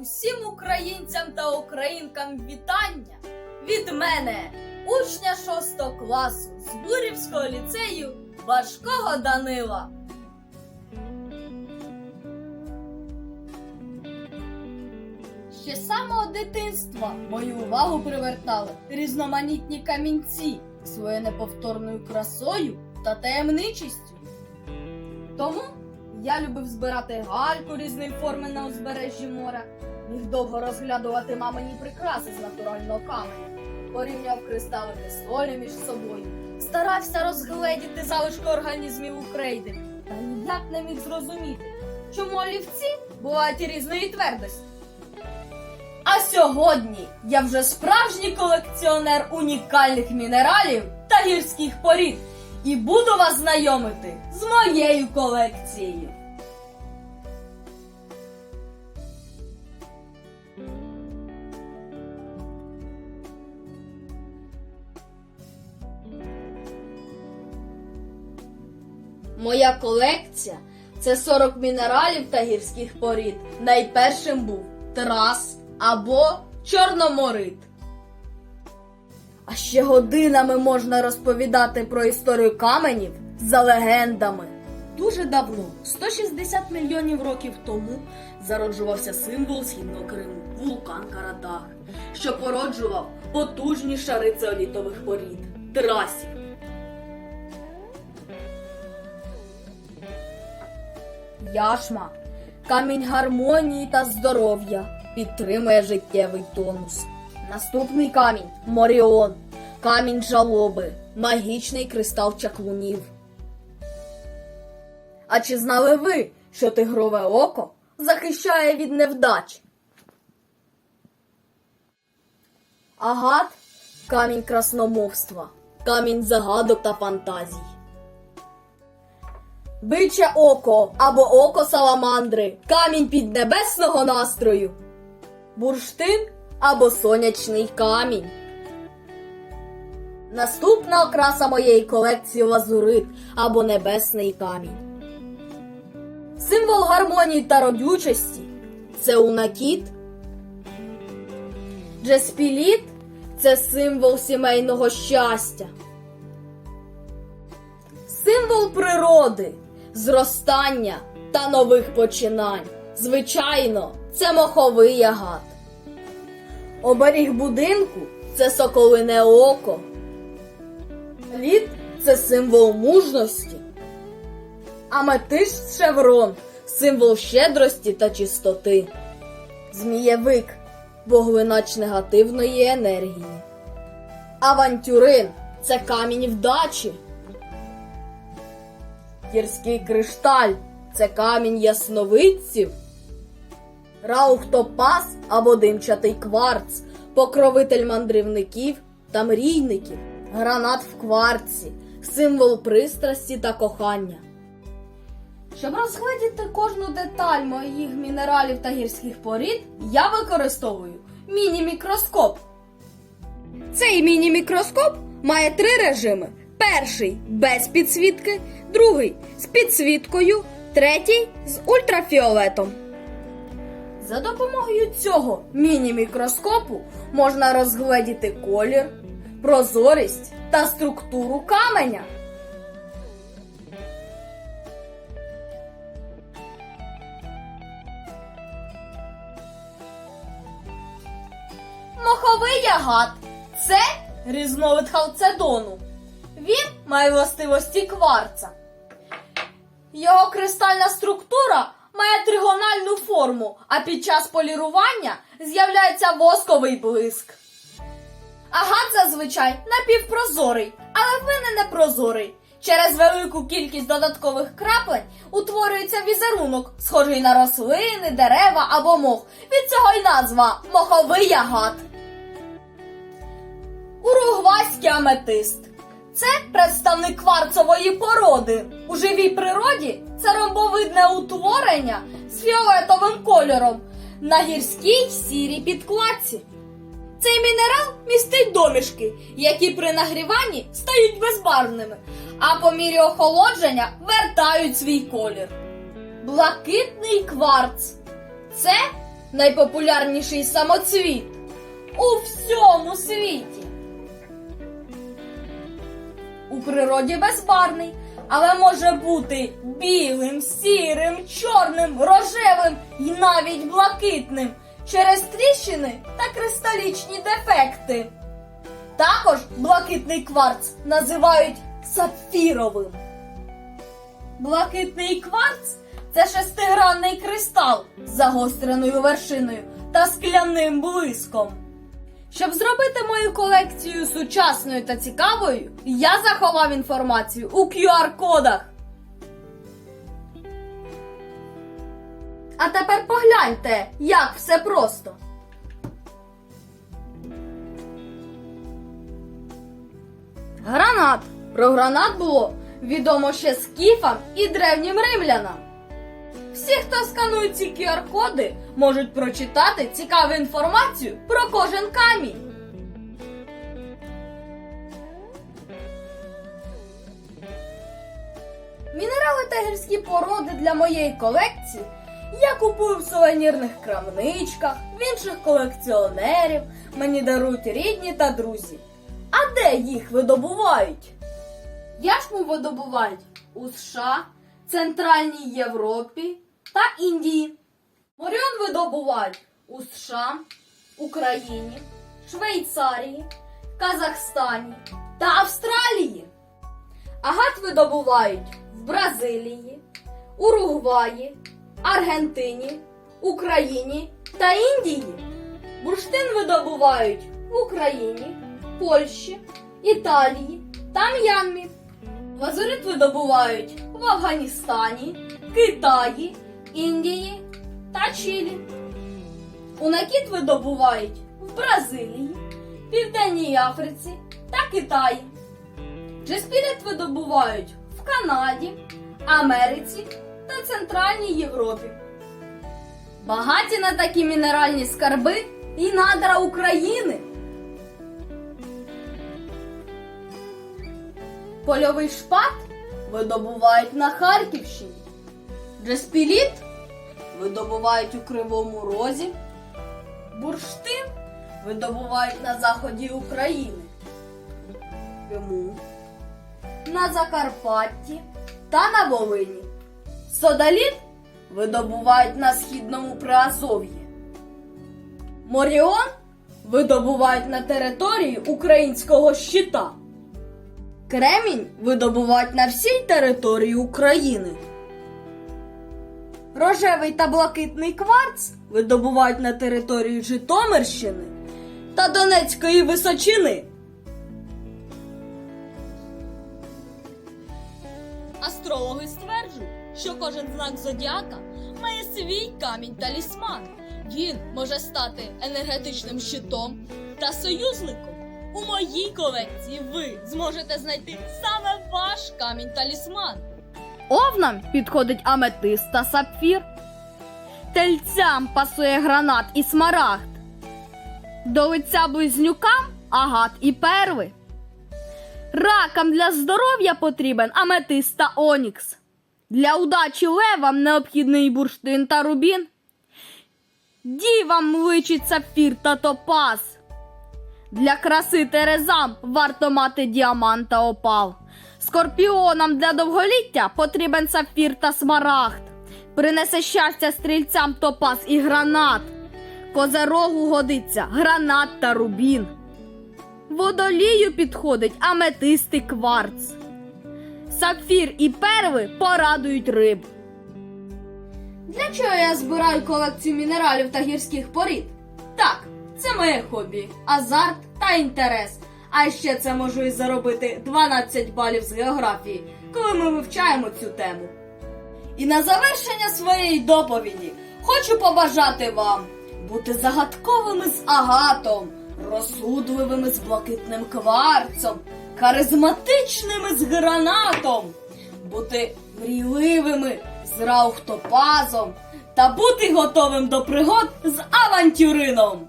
Усім українцям та українкам вітання від мене, учня 6 класу з Бурівського ліцею Важкого Данила. Ще самого дитинства мою увагу привертали різноманітні камінці своєю неповторною красою та таємничістю. Тому я любив збирати гальку різної форми на узбережжі моря, міг довго розглядувати мамині прикраси з натурального каменю, порівняв кристалики солі між собою, старався розгледіти залишки організмів Укрейди, та ніяк не міг зрозуміти, чому олівці бувають різної твердості. А сьогодні я вже справжній колекціонер унікальних мінералів та гірських порід і буду вас знайомити з моєю колекцією. Моя колекція це 40 мінералів та гірських порід. Найпершим був трас або чорноморит. Ще годинами можна розповідати про історію каменів за легендами. Дуже давно, 160 мільйонів років тому, зароджувався символ східного Криму вулкан Карадах, що породжував потужні шари цеолітових порід трасів. Яшма, камінь гармонії та здоров'я, підтримує життєвий тонус. Наступний камінь Моріон, камінь жалоби, магічний кристал чаклунів. А чи знали ви, що тигрове око захищає від невдач? Агат камінь красномовства, камінь загадок та фантазій. Биче око або око саламандри, камінь піднебесного настрою. Бурштин або сонячний камінь. Наступна окраса моєї колекції лазурит або небесний камінь. Символ гармонії та родючості це унакіт. Джеспіліт це символ сімейного щастя. Символ природи, зростання та нових починань. Звичайно, це моховий ягат. Оберіг будинку це соколине око. Лід це символ мужності. Аметист шеврон символ щедрості та чистоти. Змієвик вугленач негативної енергії. Авантюрин це камінь вдачі. Гірський кришталь це камінь ясновидців. Раухтопас або димчатий кварц, покровитель мандрівників та мрійників, гранат в кварці, символ пристрасті та кохання. Щоб розгледіти кожну деталь моїх мінералів та гірських порід, я використовую міні-мікроскоп. Цей міні-мікроскоп має три режими: перший без підсвітки, другий з підсвіткою, третій з ультрафіолетом. За допомогою цього міні-мікроскопу можна розгледіти колір, прозорість та структуру каменя. Моховий ягат це різновид халцедону. Він має властивості кварца. Його кристальна структура має тригональну форму, а під час полірування з'являється восковий блиск. Агат зазвичай напівпрозорий, але в мене не прозорий. Через велику кількість додаткових краплень утворюється візерунок, схожий на рослини, дерева або мох. Від цього й назва моховий агат. Уругвайський аметист. Це представник кварцової породи. У живій природі це ромбовидне утворення з фіолетовим кольором на гірській сірій підкладці. Цей мінерал містить домішки, які при нагріванні стають безбарвними, а по мірі охолодження вертають свій колір. Блакитний кварц це найпопулярніший самоцвіт у всьому світі. У природі безбарний, але може бути білим, сірим, чорним, рожевим і навіть блакитним через тріщини та кристалічні дефекти. Також блакитний кварц називають сапфіровим. Блакитний кварц це шестигранний кристал з загостреною вершиною та скляним блиском. Щоб зробити мою колекцію сучасною та цікавою, я заховав інформацію у QR-кодах. А тепер погляньте, як все просто. Гранат. Про гранат було відомо ще скіфам і древнім римлянам. Всі, хто сканує ці QR-коди, можуть прочитати цікаву інформацію про кожен камінь. Мінерали та гірські породи для моєї колекції я купую в сувенірних крамничках, в інших колекціонерів, мені дарують рідні та друзі. А де їх видобувають? Яшму видобувають у США, Центральній Європі та Індії. Моріон видобувають у США, Україні, Швейцарії, Казахстані та Австралії. Агат видобувають в Бразилії, Уругваї, Аргентині, Україні та Індії. Бурштин видобувають в Україні, Польщі, Італії та М'янмі. Лазурит видобувають в Афганістані, Китаї, Індії та Чилі. Унакіт видобувають в Бразилії, Південній Африці та Китаї. Джеспірит видобувають в Канаді, Америці та Центральній Європі. Багаті на такі мінеральні скарби і надра України. Польовий шпат видобувають на Харківщині. Джеспіліт видобувають у Кривому Розі. Бурштин видобувають на заході України. Криму, на Закарпатті та на Волині. Содаліт видобувають на східному Приазов'ї. Моріон видобувають на території українського щита. Кремінь видобувають на всій території України. Рожевий та блакитний кварц видобувають на території Житомирщини та Донецької Височини. Астрологи стверджують, що кожен знак зодіака має свій камінь талісман. Він може стати енергетичним щитом та союзником. У моїй колекції ви зможете знайти саме ваш камінь талісман. Овнам підходить аметист та сапфір. Тельцям пасує гранат і смарагд. До лиця близнюкам агат і перви. Ракам для здоров'я потрібен аметист та онікс. Для удачі левам необхідний бурштин та рубін. Дівам личить сапфір та топаз. Для краси терезам варто мати діамант та опал. Скорпіонам для довголіття потрібен сапфір та смарагд. Принесе щастя стрільцям топаз і гранат. Козерогу годиться гранат та рубін. Водолію підходить аметист і кварц. Сапфір і перви порадують риб. Для чого я збираю колекцію мінералів та гірських порід? Так, це моє хобі, азарт та інтерес. А ще це можу і заробити 12 балів з географії, коли ми вивчаємо цю тему. І на завершення своєї доповіді хочу побажати вам бути загадковими з агатом, розсудливими з блакитним кварцом, харизматичними з гранатом, бути мрійливими з раухтопазом та бути готовим до пригод з авантюрином.